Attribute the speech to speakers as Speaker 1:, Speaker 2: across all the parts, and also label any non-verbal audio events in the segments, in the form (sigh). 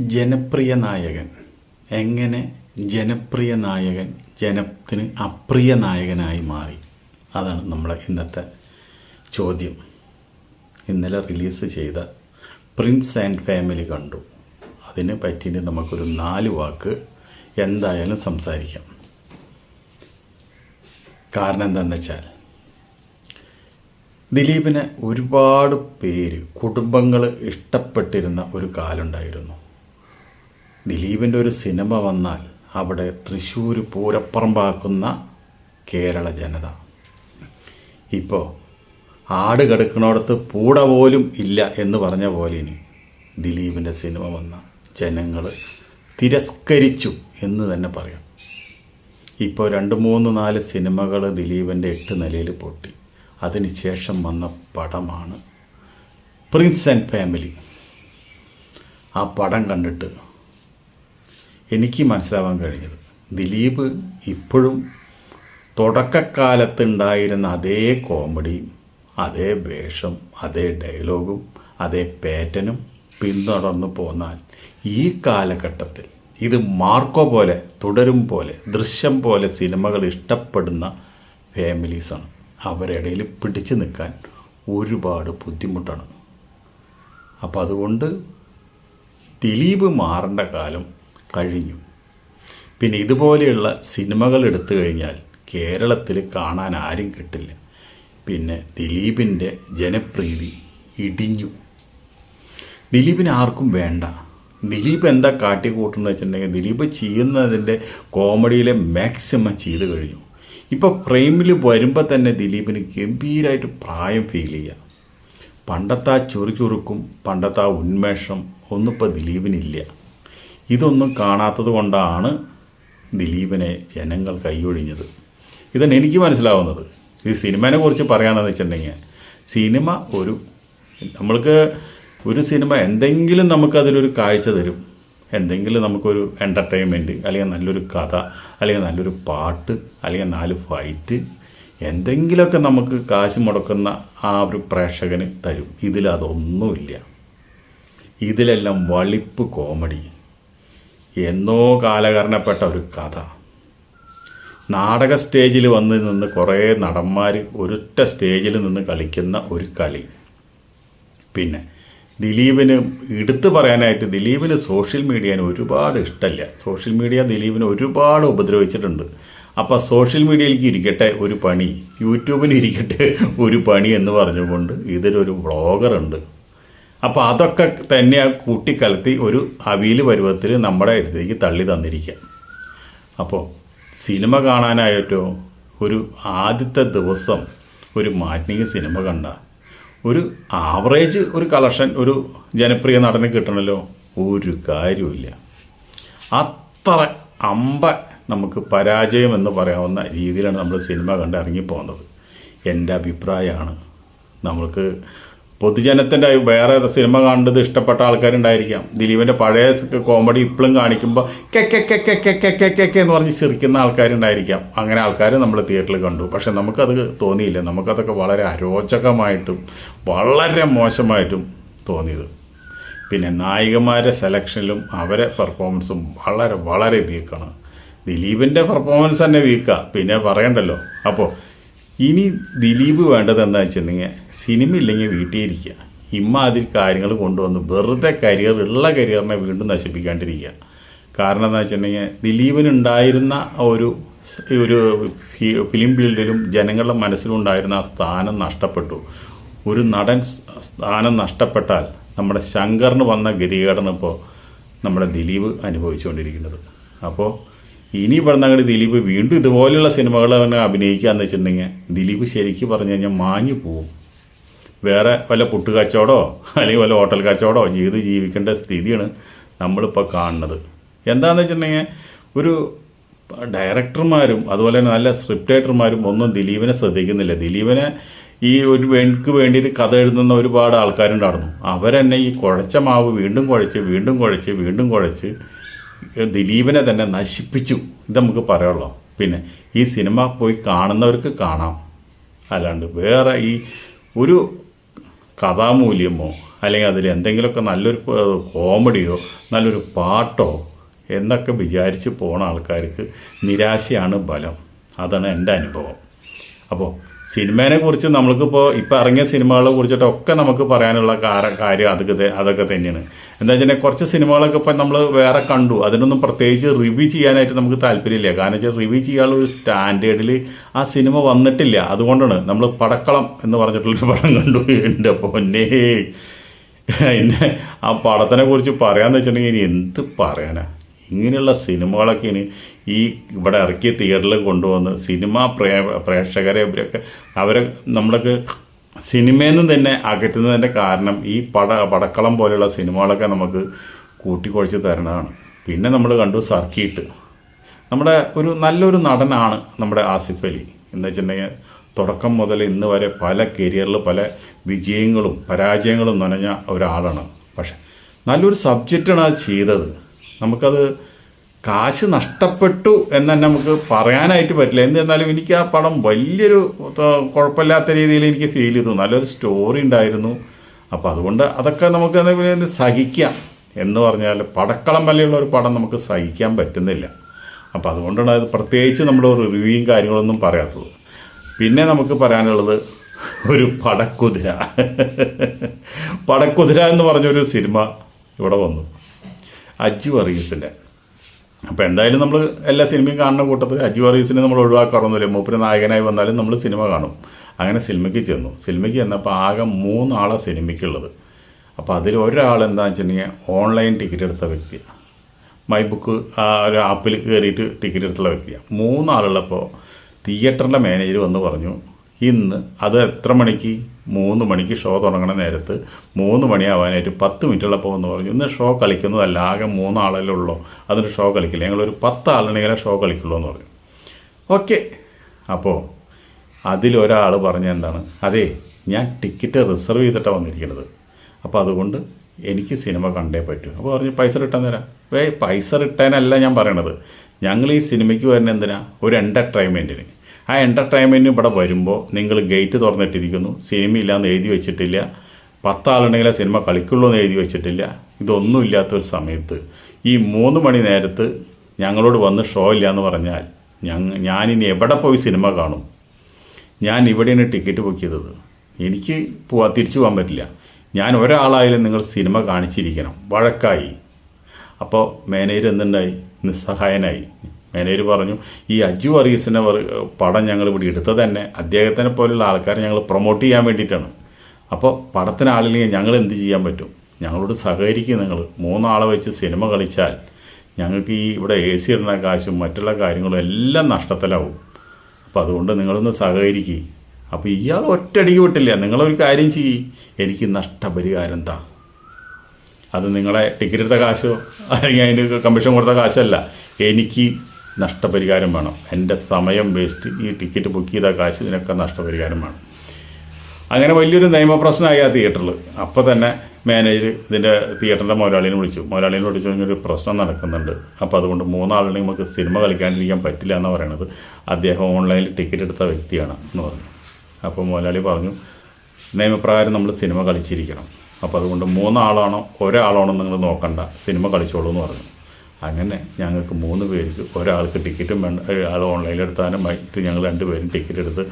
Speaker 1: ജനപ്രിയ നായകൻ. എങ്ങനെ ജനപ്രിയ നായകൻ ജനത്തിന് അപ്രിയ നായകനായി മാറി? അതാണ് നമ്മളെ ഇന്നത്തെ ചോദ്യം. ഇന്നലെ റിലീസ് ചെയ്ത പ്രിൻസ് ആൻഡ് ഫാമിലി കണ്ടു. അതിനെ പറ്റിയിട്ട് നമുക്കൊരു നാല് വാക്ക് എന്തായാലും സംസാരിക്കാം. കാരണം എന്താണെന്ന് വെച്ചാൽ ദിലീപിനെ ഒരുപാട് പേര് കുടുംബങ്ങൾ ഇഷ്ടപ്പെട്ടിരുന്ന ഒരു കാലുണ്ടായിരുന്നു ദിലീപിന്റെ ഒരു സിനിമ വന്നാൽ അവിടെ തൃശ്ശൂർ പൂരപ്പറമ്പാക്കുന്ന കേരള ജനത. ഇപ്പോൾ ആട് കിടക്കണോടത്ത് പൂട പോലും ഇല്ല എന്ന് പറഞ്ഞ പോലെ ഇനി ദിലീപിന്റെ സിനിമ വന്ന ജനങ്ങൾ തിരസ്കരിച്ചു എന്ന് തന്നെ പറയാം. ഇപ്പോൾ രണ്ട് മൂന്ന് നാല് സിനിമകൾ ദിലീപിന്റെ എട്ട് നിലയിൽ പൊട്ടി. അതിനുശേഷം വന്ന പടമാണ് പ്രിൻസ് ആൻഡ് ഫാമിലി. ആ പടം കണ്ടിട്ട് എനിക്ക് മനസ്സിലാവാൻ കഴിഞ്ഞത്. ദിലീപ് ഇപ്പോഴും തുടക്കക്കാലത്തുണ്ടായിരുന്ന അതേ കോമഡിയും അതേ വേഷം അതേ ഡയലോഗും അതേ പാറ്റനും പിന്തുടർന്നു പോന്നാൽ ഈ കാലഘട്ടത്തിൽ ഇത് മാർക്കോ പോലെ തുടരും പോലെ ദൃശ്യം പോലെ സിനിമകൾ ഇഷ്ടപ്പെടുന്ന ഫാമിലീസാണ് അവരുടെ ഇടയിൽ പിടിച്ചു നിൽക്കാൻ ഒരുപാട് ബുദ്ധിമുട്ടാണ്. അപ്പം അതുകൊണ്ട് ദിലീപ് മാറേണ്ട കാലം കഴിഞ്ഞു. പിന്നെ ഇതുപോലെയുള്ള സിനിമകൾ എടുത്തു കഴിഞ്ഞാൽ കേരളത്തിൽ കാണാൻ ആരും കിട്ടില്ല. പിന്നെ ദിലീപിന്റെ ജനപ്രീതി ഇടിഞ്ഞു. ദിലീപിനെ ആർക്കും വേണ്ട. ദിലീപ് എന്താ കാട്ടിക്കൂട്ടുന്നത് വെച്ചിട്ടുണ്ടെങ്കിൽ ദിലീപ് ചെയ്യുന്നതിന്റെ കോമഡിയിലെ മാക്സിമം ചെയ്തു കഴിഞ്ഞു. ഇപ്പോൾ ഫ്രെയിമിൽ വരുമ്പോൾ തന്നെ ദിലീപിന് ഗംഭീരമായിട്ട് പ്രായം ഫീൽ ചെയ്യുക പണ്ടത്തെ ആ ചുറുചുറുക്കും പണ്ടത്തെ ആ ഉന്മേഷം ഒന്നും ഇപ്പോൾ ദിലീപിനില്ല. ഇതൊന്നും കാണാത്തത് കൊണ്ടാണ് ദിലീപിനെ ജനങ്ങൾ കൈയൊഴിഞ്ഞത്. ഇതന്നെ എനിക്ക് മനസ്സിലാവുന്നത്. ഈ സിനിമയെ കുറിച്ച് പറയുകയാണെന്ന് വെച്ചിട്ടുണ്ടെങ്കിൽ സിനിമ ഒരു നമ്മൾക്ക് ഒരു സിനിമ എന്തെങ്കിലും നമുക്കതിലൊരു കാഴ്ച തരും. എന്തെങ്കിലും നമുക്കൊരു എന്റർടൈൻമെന്റ് അല്ലെങ്കിൽ നല്ലൊരു കഥ അല്ലെങ്കിൽ നല്ലൊരു പാട്ട് അല്ലെങ്കിൽ നാല് ഫൈറ്റ് എന്തെങ്കിലുമൊക്കെ നമുക്ക് കാശ് മുടക്കുന്ന ആ ഒരു പ്രേക്ഷകന് തരും. ഇതിലതൊന്നുമില്ല. ഇതിലെല്ലാം വളിപ്പ് കോമഡി എന്നോ കാലകരണപ്പെട്ട ഒരു കഥ. നാടക സ്റ്റേജിൽ വന്ന് നിന്ന് കുറേ നടന്മാർ ഒരൊറ്റ സ്റ്റേജിൽ നിന്ന് കളിക്കുന്ന ഒരു കളി. പിന്നെ ദിലീപിന് എടുത്തു പറയാനായിട്ട് ദിലീപിന് സോഷ്യൽ മീഡിയന് ഒരുപാട് ഇഷ്ടമല്ല സോഷ്യൽ മീഡിയ ദിലീപിനെ ഒരുപാട് ഉപദ്രവിച്ചിട്ടുണ്ട്. അപ്പോൾ സോഷ്യൽ മീഡിയയിലേക്ക് ഇരിക്കട്ടെ ഒരു പണി യൂട്യൂബിന് ഇരിക്കട്ടെ ഒരു പണി എന്ന് പറഞ്ഞുകൊണ്ട് ഇതിലൊരു വ്ളോഗറുണ്ട്. അപ്പോൾ അതൊക്കെ തന്നെ കൂട്ടിക്കലത്തി ഒരു അവിയൽ പരുവത്തിൽ നമ്മുടെ ഇതിലേക്ക് തള്ളി തന്നിരിക്കുക. അപ്പോൾ സിനിമ കാണാനായിട്ടോ ഒരു ആദ്യത്തെ ദിവസം ഒരു മാറ്റിനിക സിനിമ കണ്ട ഒരു ആവറേജ് ഒരു കളക്ഷൻ ഒരു ജനപ്രിയ നടന് കിട്ടണമല്ലോ ഒരു കാര്യമില്ല അത്ര അമ്പ നമുക്ക് പരാജയം എന്ന് പറയാവുന്ന രീതിയിലാണ് നമ്മൾ സിനിമ കണ്ട് ഇറങ്ങിപ്പോകുന്നത്. എന്റെ അഭിപ്രായമാണ്. നമ്മൾക്ക് പൊതുജനത്തിന്റെ വേറെ സിനിമ കണ്ടത് ഇഷ്ടപ്പെട്ട ആൾക്കാരുണ്ടായിരിക്കാം. ദിലീപിന്റെ പഴയ കോമഡി ഇപ്പോഴും കാണിക്കുമ്പോൾ K K K K K K K K K എന്ന് പറഞ്ഞ് ചിരിക്കുന്ന ആൾക്കാരുണ്ടായിരിക്കാം. അങ്ങനെ ആൾക്കാർ നമ്മൾ തിയേറ്ററിൽ കണ്ടു. പക്ഷെ നമുക്കത് തോന്നിയില്ല. നമുക്കതൊക്കെ വളരെ അരോചകമായിട്ടും വളരെ മോശമായിട്ടും തോന്നിയത്. പിന്നെ നായികമാരുടെ സെലക്ഷനിലും അവരെ പെർഫോമൻസും വളരെ വളരെ വീക്കാണ് ദിലീപിന്റെ പെർഫോമൻസ് തന്നെ വീക്കാണ് പിന്നെ പറയണ്ടല്ലോ. അപ്പോൾ ഇനി ദിലീപ് വേണ്ടത് എന്താ വെച്ചിട്ടുണ്ടെങ്കിൽ സിനിമ ഇല്ലെങ്കിൽ വീട്ടിൽ ഇരിക്കുക. ഇമ്മാതിരി കാര്യങ്ങൾ കൊണ്ടുവന്ന് വെറുതെ കരിയർ ഉള്ള കരിയറിനെ വീണ്ടും നശിപ്പിക്കാണ്ടിരിക്കുക. കാരണം എന്താ വെച്ചിട്ടുണ്ടെങ്കിൽ ദിലീപിനുണ്ടായിരുന്ന ഒരു ഒരു ഫിലിം ഫീൽഡിലും ജനങ്ങളുടെ മനസ്സിലുണ്ടായിരുന്ന ആ സ്ഥാനം നഷ്ടപ്പെട്ടു. ഒരു നടൻ സ്ഥാനം നഷ്ടപ്പെട്ടാൽ നമ്മുടെ ശങ്കറിന് വന്ന ഗതികേടാണ് ഇപ്പോൾ നമ്മുടെ ദിലീപ് അനുഭവിച്ചുകൊണ്ടിരിക്കുന്നത്. അപ്പോൾ ഇനി പറഞ്ഞങ്ങോട്ട് ദിലീപ് വീണ്ടും ഇതുപോലെയുള്ള സിനിമകൾ അവനെ അഭിനയിക്കുക എന്ന് വെച്ചിട്ടുണ്ടെങ്കിൽ ദിലീപ് ശരിക്കും പറഞ്ഞു കഴിഞ്ഞാൽ മാഞ്ഞു പോവും. വേറെ വല്ല പുട്ടുകച്ചവടോ അല്ലെങ്കിൽ വല്ല ഹോട്ടൽ കച്ചവടമോ ചെയ്ത് ജീവിക്കേണ്ട സ്ഥിതിയാണ് നമ്മളിപ്പോൾ കാണുന്നത്. എന്താണെന്ന് വെച്ചിട്ടുണ്ടെങ്കിൽ ഒരു ഡയറക്ടർമാരും അതുപോലെ തന്നെ നല്ല സ്ക്രിപ്റ്റ് റൈറ്റർമാരും ഒന്നും ദിലീപിനെ ശ്രദ്ധിക്കുന്നില്ല. ദിലീപിനെ ഈ ഒരു വേണ്ടിക്ക് വേണ്ടിയിട്ട് കഥ എഴുതുന്ന ഒരുപാട് ആൾക്കാരുണ്ടായിരുന്നു. അവരെന്നെ ഈ കുഴച്ച മാവ് വീണ്ടും കുഴച്ച് വീണ്ടും കുഴച്ച് വീണ്ടും കുഴച്ച് ദിലീപിനെ തന്നെ നശിപ്പിച്ചു ഇത് നമുക്ക് പറയുള്ളൂ പിന്നെ ഈ സിനിമ പോയി കാണുന്നവർക്ക് കാണാം. അല്ലാണ്ട് വേറെ ഈ ഒരു കഥാമൂല്യമോ അല്ലെങ്കിൽ അതിൽ എന്തെങ്കിലുമൊക്കെ നല്ലൊരു കോമഡിയോ നല്ലൊരു പാട്ടോ എന്നൊക്കെ വിചാരിച്ച് പോണ ആൾക്കാർക്ക് നിരാശയാണ് ബലം. അതാണ് എന്റെ അനുഭവം. അപ്പോൾ സിനിമേനെ കുറിച്ച് നമ്മൾക്കിപ്പോൾ ഇപ്പോൾ ഇറങ്ങിയ സിനിമകളെ കുറിച്ചിട്ടൊക്കെ നമുക്ക് പറയാനുള്ള കാര്യം അതൊക്കെ അതൊക്കെ തന്നെയാണ്. എന്താ വെച്ചാൽ കുറച്ച് സിനിമകളൊക്കെ ഇപ്പം നമ്മൾ വേറെ കണ്ടു. അതിനൊന്നും പ്രത്യേകിച്ച് റിവ്യൂ ചെയ്യാനായിട്ട് നമുക്ക് താല്പര്യമില്ല. കാരണം വെച്ചാൽ റിവ്യൂ ചെയ്യാനുള്ള ഒരു സ്റ്റാൻഡേർഡിൽ ആ സിനിമ വന്നിട്ടില്ല. അതുകൊണ്ടാണ് നമ്മൾ പടക്കളം എന്ന് പറഞ്ഞിട്ടുള്ളൊരു പടം കണ്ടു. എന്റെ പൊന്നേ. എന്നെ ആ പടത്തിനെ കുറിച്ച് പറയാന്ന് വെച്ചിട്ടുണ്ടെങ്കിൽ ഇനി എന്ത് പറയാനാ? ഇങ്ങനെയുള്ള സിനിമകളൊക്കെ ഇനി ഈ ഇവിടെ ഇറക്കിയ തിയേറ്ററിൽ കൊണ്ടുവന്ന് സിനിമ പ്രേ പ്രേക്ഷകരെ ഇവരൊക്കെ അവരെ നമ്മളൊക്കെ സിനിമയിൽ നിന്ന് തന്നെ അകറ്റുന്നതിന്റെ കാരണം ഈ പട പടക്കളം പോലെയുള്ള സിനിമകളൊക്കെ നമുക്ക് കൂട്ടിക്കുഴച്ച് തരണതാണ് പിന്നെ നമ്മൾ കണ്ടു സർക്കിട്ട്. നമ്മുടെ ഒരു നല്ലൊരു നടനാണ് നമ്മുടെ ആസിഫ് അലി. എന്ന് വെച്ചിട്ടുണ്ടെങ്കിൽ തുടക്കം മുതൽ ഇന്ന് വരെ പല കരിയറിൽ പല വിജയങ്ങളും പരാജയങ്ങളും നനഞ്ഞ ഒരാളാണ്. പക്ഷെ നല്ലൊരു സബ്ജക്റ്റാണ് അത് ചെയ്തത്. നമുക്കത് കാശ് നഷ്ടപ്പെട്ടു എന്ന് തന്നെ നമുക്ക് പറയാനായിട്ട് പറ്റില്ല. എന്നിരുന്നാലും എനിക്ക് ആ പടം വലിയൊരു കുഴപ്പമില്ലാത്ത രീതിയിൽ എനിക്ക് ഫീൽ ചെയ്തു. നല്ലൊരു സ്റ്റോറി ഉണ്ടായിരുന്നു. അപ്പോൾ അതുകൊണ്ട് അതൊക്കെ നമുക്ക് സഹിക്കാം എന്ന് പറഞ്ഞാൽ പടക്കളം വരെയുള്ള ഒരു പടം നമുക്ക് സഹിക്കാൻ പറ്റുന്നില്ല. അപ്പോൾ അതുകൊണ്ടാണ് അത് പ്രത്യേകിച്ച് നമ്മൾ റിവ്യൂയും കാര്യങ്ങളൊന്നും പറയാത്തത്. പിന്നെ നമുക്ക് പറയാനുള്ളത് ഒരു പടക്കുതിര. പടക്കുതിര എന്ന് പറഞ്ഞൊരു സിനിമ ഇവിടെ വന്നു. അജു വർഗീസിന്റെ അപ്പോൾ എന്തായാലും നമ്മൾ എല്ലാ സിനിമയും കാണുന്ന കൂട്ടത്തിൽ അജു വർഗീസിനെ നമ്മൾ ഒഴിവാക്കാറൊന്നുമില്ല. മൂപ്പര് നായകനായി വന്നാലും നമ്മൾ സിനിമ കാണും. അങ്ങനെ സിനിമയ്ക്ക് ചെന്നു. സിനിമയ്ക്ക് ചെന്നപ്പോൾ ആകെ മൂന്നാളെ സിനിമയ്ക്കുള്ളത്. അപ്പോൾ അതിൽ ഒരാൾ എന്താണെന്ന് വെച്ചിട്ടുണ്ടെങ്കിൽ ഓൺലൈൻ ടിക്കറ്റ് എടുത്ത വ്യക്തിയാണ് മൈ ബുക്ക് ആ ഒരു ആപ്പിൽ കയറിയിട്ട് ടിക്കറ്റ് എടുത്തുള്ള വ്യക്തിയാണ് മൂന്നാളുള്ളപ്പോൾ തിയേറ്ററിന്റെ മാനേജർ വന്ന് പറഞ്ഞു ഇന്ന് അത് എത്ര മണിക്ക്? മൂന്ന് മണിക്ക് ഷോ തുടങ്ങുന്ന നേരത്ത് മൂന്ന് മണിയാവാനായിട്ട് പത്ത് മിനിറ്റുള്ളപ്പോൾ എന്ന് പറഞ്ഞു ഇന്ന് ഷോ കളിക്കുന്നതല്ല ആകെ മൂന്നാളല്ലേ ഉള്ളൂ. അതിന് ഷോ കളിക്കില്ല. ഞങ്ങളൊരു പത്ത് ആളുണ്ടെങ്കിലേ ഷോ കളിക്കുള്ളൂ എന്ന് പറഞ്ഞു. ഓക്കെ. അപ്പോൾ അതിലൊരാൾ പറഞ്ഞ എന്താണ്? അതെ ഞാൻ ടിക്കറ്റ് റിസർവ് ചെയ്തിട്ടാണ് വന്നിരിക്കുന്നത് അപ്പോൾ അതുകൊണ്ട് എനിക്ക് സിനിമ കണ്ടേ പറ്റൂ. അപ്പോൾ പറഞ്ഞു പൈസ റിട്ടേൺ തരാം. വേ പൈസ റിട്ടേൺ അല്ല ഞാൻ പറയണത്. ഞങ്ങൾ ഈ സിനിമയ്ക്ക് വരുന്ന എന്തിനാ? ഒരു എന്റർടൈൻമെന്റിന് ആ എന്റർടൈൻമെന്റും ഇവിടെ വരുമ്പോൾ നിങ്ങൾ ഗേറ്റ് തുറന്നിട്ടിരിക്കുന്നു. സിനിമ ഇല്ലാന്ന് എഴുതി വെച്ചിട്ടില്ല. പത്താളുണ്ടെങ്കിലേ സിനിമ കളിക്കുള്ളൂ എന്ന് എഴുതി വെച്ചിട്ടില്ല. ഇതൊന്നും ഇല്ലാത്തൊരു സമയത്ത്. ഈ മൂന്ന് മണി നേരത്ത് ഞങ്ങളോട് വന്ന് ഷോ ഇല്ല എന്ന് പറഞ്ഞാൽ ഞങ്ങ ഞാനിനി എവിടെ പോയി സിനിമ കാണും? ഞാൻ ഇവിടെയാണ് ടിക്കറ്റ് ബുക്ക് ചെയ്തത്. എനിക്ക് പോവാ തിരിച്ചു പോകാൻ പറ്റില്ല. ഞാൻ ഒരാളായാലും നിങ്ങൾ സിനിമ കാണിച്ചിരിക്കണം. വഴക്കായി. അപ്പോൾ മാനേജർ എന്തുണ്ടായി? നിസ്സഹായനായി. മാനേജർ പറഞ്ഞു ഈ അജു വർഗീസിന്റെ വർ- പടം ഞങ്ങൾ ഇവിടെ എടുത്തത് തന്നെ അദ്ദേഹത്തിനെ പോലുള്ള ആൾക്കാരെ ഞങ്ങൾ പ്രൊമോട്ട് ചെയ്യാൻ വേണ്ടിയിട്ടാണ്. അപ്പോൾ പടത്തിന് ആളില്ലെങ്കിൽ ഞങ്ങൾ എന്ത് ചെയ്യാൻ പറ്റും? ഞങ്ങളോട് സഹകരിക്കും നിങ്ങൾ. മൂന്നാളെ വെച്ച് സിനിമ കളിച്ചാൽ ഞങ്ങൾക്ക് ഈ ഇവിടെ എ സി ഇടുന്ന കാശും മറ്റുള്ള കാര്യങ്ങളും എല്ലാം നഷ്ടത്തിലാവും. അപ്പോൾ അതുകൊണ്ട് നിങ്ങളൊന്ന് സഹകരിക്കുക അപ്പോൾ ഇയാൾ ഒറ്റയടിക്ക് വിട്ടില്ല. നിങ്ങളൊരു കാര്യം ചെയ്യ്. എനിക്ക് നഷ്ടപരിഹാരം എന്താ അത് നിങ്ങളെ ടിക്കറ്റ് എടുത്ത കാശോ? അല്ലെങ്കിൽ അതിന് കമ്മീഷൻ കൊടുത്ത കാശല്ല. എനിക്ക് നഷ്ടപരിഹാരം വേണം. എന്റെ സമയം വേസ്റ്റ്. ഈ ടിക്കറ്റ് ബുക്ക് ചെയ്ത കാശ് ഇതിനൊക്കെ നഷ്ടപരിഹാരം വേണം. അങ്ങനെ വലിയൊരു നിയമപ്രശ്നമായി ആ തിയേറ്ററിൽ. അപ്പോൾ തന്നെ മാനേജർ ഇതിന്റെ തിയേറ്ററിന്റെ മുതലാളിനെ വിളിച്ചു. മുതലാളിനെ വിളിച്ചു കഴിഞ്ഞൊരു പ്രശ്നം നടക്കുന്നുണ്ട്. അപ്പോൾ അതുകൊണ്ട് മൂന്നാളിനെ നമുക്ക് സിനിമ കളിക്കാണ്ടിരിക്കാൻ പറ്റില്ല എന്ന് പറയണത് അദ്ദേഹം ഓൺലൈനിൽ ടിക്കറ്റ് എടുത്ത വ്യക്തിയാണ് എന്ന് പറഞ്ഞു. അപ്പോൾ മുതലാളി പറഞ്ഞു നിയമപ്രകാരം നമ്മൾ സിനിമ കളിച്ചിരിക്കണം. അപ്പോൾ അതുകൊണ്ട് മൂന്നാളാണോ ഒരാളാണോ നിങ്ങൾ നോക്കണ്ട. സിനിമ കളിച്ചോളൂ എന്ന് പറഞ്ഞു. അങ്ങനെ ഞങ്ങൾക്ക് മൂന്ന് പേർക്ക് ഒരാൾക്ക് ടിക്കറ്റും വേണ്ട ആൾ ഓൺലൈനിൽ എടുത്താനുമായിട്ട് ഞങ്ങൾ രണ്ടുപേരും ടിക്കറ്റ് എടുത്ത്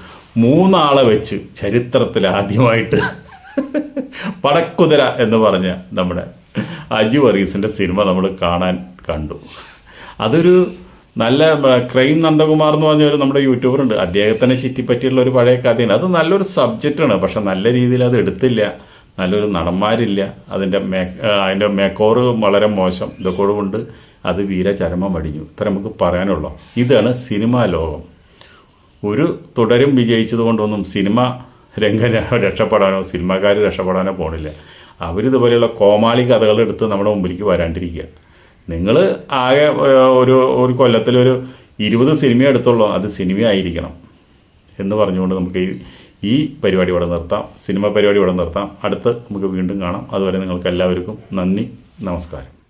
Speaker 1: മൂന്നാളെ വെച്ച് ചരിത്രത്തിൽ ആദ്യമായിട്ട് (laughs) പടക്കുതിര എന്ന് പറഞ്ഞ നമ്മുടെ അജു വർഗീസിന്റെ സിനിമ നമ്മൾ കാണാൻ കണ്ടു. അതൊരു നല്ല ക്രൈം നന്ദകുമാർ എന്ന് പറഞ്ഞ ഒരു നമ്മുടെ യൂട്യൂബറുണ്ട് അദ്ദേഹത്തിനെ ചുറ്റിപ്പറ്റിയുള്ള ഒരു പഴയ കഥയാണ്. അത് നല്ലൊരു സബ്ജക്റ്റാണ് പക്ഷെ നല്ല രീതിയിൽ അത് എടുത്തില്ല. നല്ലൊരു നടന്മാരില്ല. അതിന്റെ മേ അതിന്റെ മേക്കോറ് വളരെ മോശം. ഇതൊക്കെ അത് വീരചരമം അടിഞ്ഞു. ഇത്ര നമുക്ക് പറയാനുള്ളൂ. ഇതാണ് സിനിമാ ലോകം. ഒരു തുടരും വിജയിച്ചതുകൊണ്ടൊന്നും സിനിമ രംഗം രക്ഷപ്പെടാനോ സിനിമാക്കാർ രക്ഷപ്പെടാനോ പോണില്ല. അവരിതുപോലെയുള്ള കോമാളി കഥകൾ എടുത്ത് നമ്മുടെ മുമ്പിലേക്ക് വരാണ്ടിരിക്കുക. നിങ്ങൾ ആകെ ഒരു ഒരു കൊല്ലത്തിലൊരു ഇരുപത് സിനിമ എടുത്തുള്ളൂ. അത് സിനിമ ആയിരിക്കണം എന്ന് പറഞ്ഞുകൊണ്ട് നമുക്ക് ഈ ഈ പരിപാടി ഇവിടെ നിർത്താം. സിനിമ പരിപാടി ഇവിടെ നിർത്താം. അടുത്ത് നമുക്ക് വീണ്ടും കാണാം. അതുവരെ നിങ്ങൾക്ക് എല്ലാവർക്കും നന്ദി നമസ്കാരം.